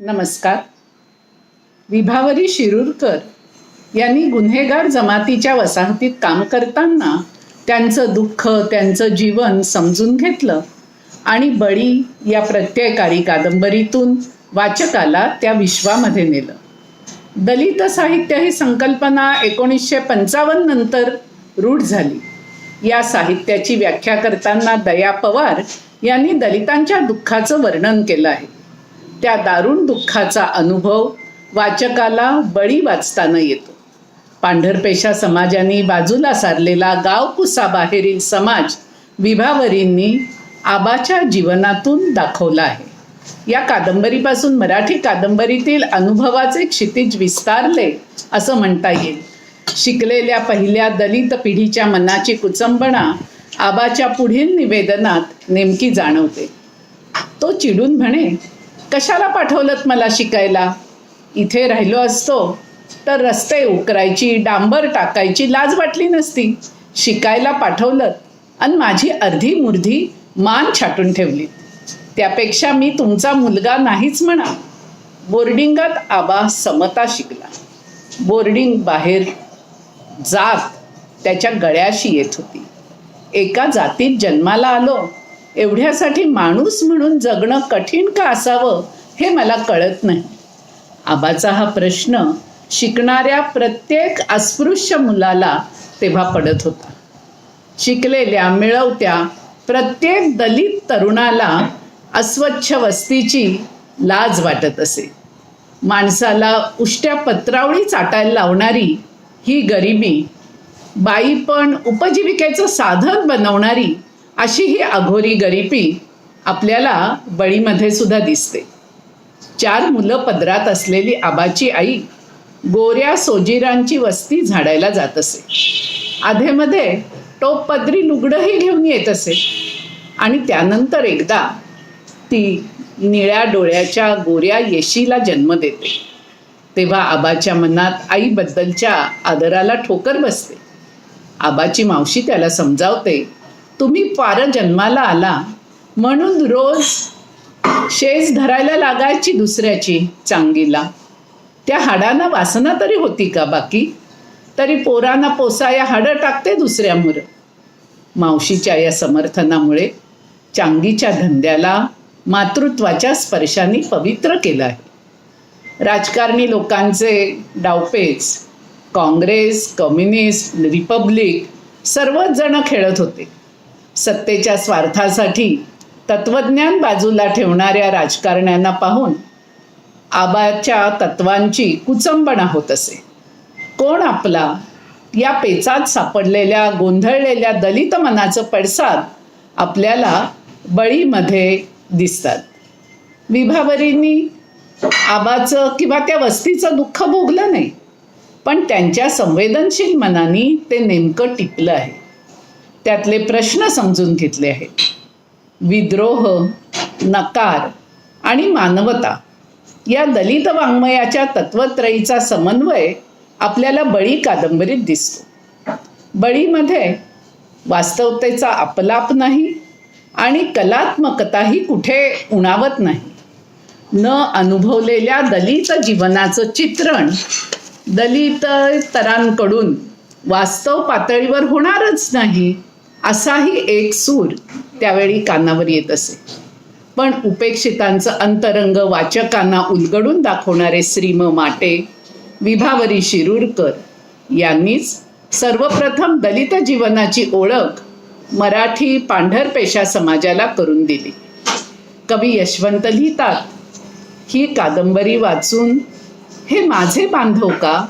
नमस्कार. विभावरी शिरूरकर यांनी गुन्हेगार जमातीच्या वसाहतीत काम करताना त्यांचं दुःख त्यांचं जीवन समजून घेतलं आणि बळी या प्रत्ययकारी कादंबरीतून वाचकाला त्या विश्वामध्ये नेलं. दलित साहित्य ही संकल्पना एकोणीसशे पंचावन्न नंतर रूढ झाली. या साहित्याची व्याख्या करताना दया पवार यांनी दलितांच्या दुःखाचं वर्णन केलं आहे. त्या दारुण दुःखाचा अनुभव वाचकाला बळी वाचताना येतो. पांढरपेशा समाजाने बाजूला सारलेला गावकुसाबाहेरील समाज विभावरींनी आबाच्या जीवनातून दाखवला आहे. या कादंबरीपासून मराठी कादंबरीतील अनुभवाचे क्षितिज विस्तारले असं म्हणता येईल. शिकलेल्या पहिल्या दलित पिढीच्या मनाची कुचंबणा आबाच्या पुढील निवेदनात नेमकी जाणवते. तो चिडून म्हणे कशाला पाठवलत मला शिकायला? इथे राहिलो असतो तर रस्ते उकरायची डांबर टाकायची लाज वाटली नसती. शिकायला पाठवलं आणि माझी अर्धी मुर्धी मान छाटून ठेवली. त्यापेक्षा मी तुमचा मुलगा नाहीच म्हणा. बोर्डिंगात आबा समता शिकला. बोर्डिंग बाहेर जात त्याच्या गळ्याशी येत होती. एका जातीत जन्माला आलो. एवढ्यासाठी माणूस म्हणून जगणं कठीण का असावं हे मला कळत नाही. आबाचा हा प्रश्न शिकणाऱ्या प्रत्येक अस्पृश्य मुलाला तेव्हा पडत होता. शिकलेल्या मिळवत्या प्रत्येक दलित तरुणाला अस्वच्छ वस्तीची लाज वाटत असे. माणसाला उष्ट्या पत्रावळी चाटायला लावणारी ही गरिबी बाई पण उपजीविकेचं साधन बनवणारी अशी ही अघोरी गरिबी आपल्याला बळीमध्ये सुद्धा दिसते. चार मुलं पदरात असलेली आबाची आई गोऱ्या सोजीरांची वस्ती झाडायला जात असे. आधेमध्ये टोप पदरी लुगडंही घेऊन येत असे. आणि त्यानंतर एकदा ती निळ्या डोळ्याच्या गोऱ्या येशीला जन्म देते. तेव्हा आबाच्या मनात आईबद्दलच्या आदराला ठोकर बसते. आबाची मावशी त्याला समजावते तुम्ही फार जन्माला आला. म्हणून रोज शेज धरायला लागायची दुसऱ्याची चांगीला. त्या हाडांना वासना तरी होती का बाकी? तरी पोरांना पोसाया हाडं टाकते दुसऱ्यामुळं मावशीच्या या समर्थनामुळे चांगीच्या धंद्याला मातृत्वाच्या स्पर्शाने पवित्र केलं आहे राजकारणी लोकांचे डावपेच काँग्रेस कम्युनिस्ट रिपब्लिक सर्वच जण खेळत होते. सत्तेच्या स्वार्थासाठी तत्वज्ञान बाजूला ठेवणाऱ्या राजकारण्यांना पाहून आबाच्या तत्वांची कुचंबणा होत असे. कोण आपला? या पेचात सापडलेल्या गोंधळलेल्या दलित मनाचं पडसाद आपल्याला बळीमध्ये दिसतात. विभावरींनी आबाचं किंवा त्या वस्तीचं दुःख भोगलं नाही पण त्यांच्या संवेदनशील मनाने ते नेमकं टिकलं आहे. त्यातले प्रश्न समजून घेतले आहेत. विद्रोह नकार आणि मानवता या दलित वाङ्मयाच्या तत्वत्रयीचा समन्वय आपल्याला बळी कादंबरीत दिसतो. बळीमध्ये वास्तवतेचा आपलाप नाही आणि कलात्मकताही कुठे उणावत नाही. न अनुभवलेल्या दलित जीवनाचं चित्रण दलित तरांकडून वास्तव पातळीवर होणारच नाही. असाही एक सूर त्यावेळी कानावर येत असे. पण उपेक्षितांचं अंतरंग वाचकांना उलगडून दाखवणारे श्रीम माटे विभावरी शिरूरकर यांनीच सर्वप्रथम दलित जीवनाची ओळख मराठी पांढरपेशा समाजाला करून दिली. कवी यशवंत लिहितात ही कादंबरी वाचून हे माझे बांधव का?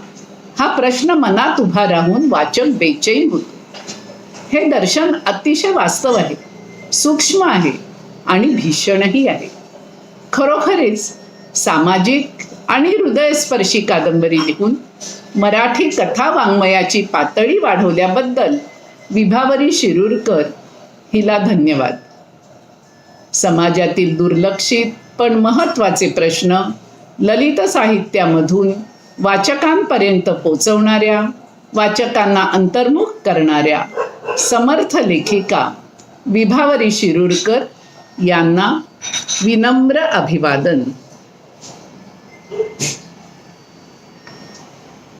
हा प्रश्न मनात उभा राहून वाचक बेचैन होतो. हे दर्शन अतिशय वास्तव आहे. सूक्ष्म आहे आणि भीषणही आहे. खरोखरीच सामाजिक आणि हृदयस्पर्शी कादंबरी लिहून मराठी कथा वाङ्मयाची पातळी वाढवल्याबद्दल विभावरी शिरूरकर हिला धन्यवाद. समाजातील दुर्लक्षित पण महत्त्वाचे प्रश्न ललित साहित्यामधून वाचकांपर्यंत पोचवणाऱ्या वाचकांना अंतर्मुख करणाऱ्या समर्थ लेखिका विभावरी शिरूरकर यांना विनम्र अभिवादन.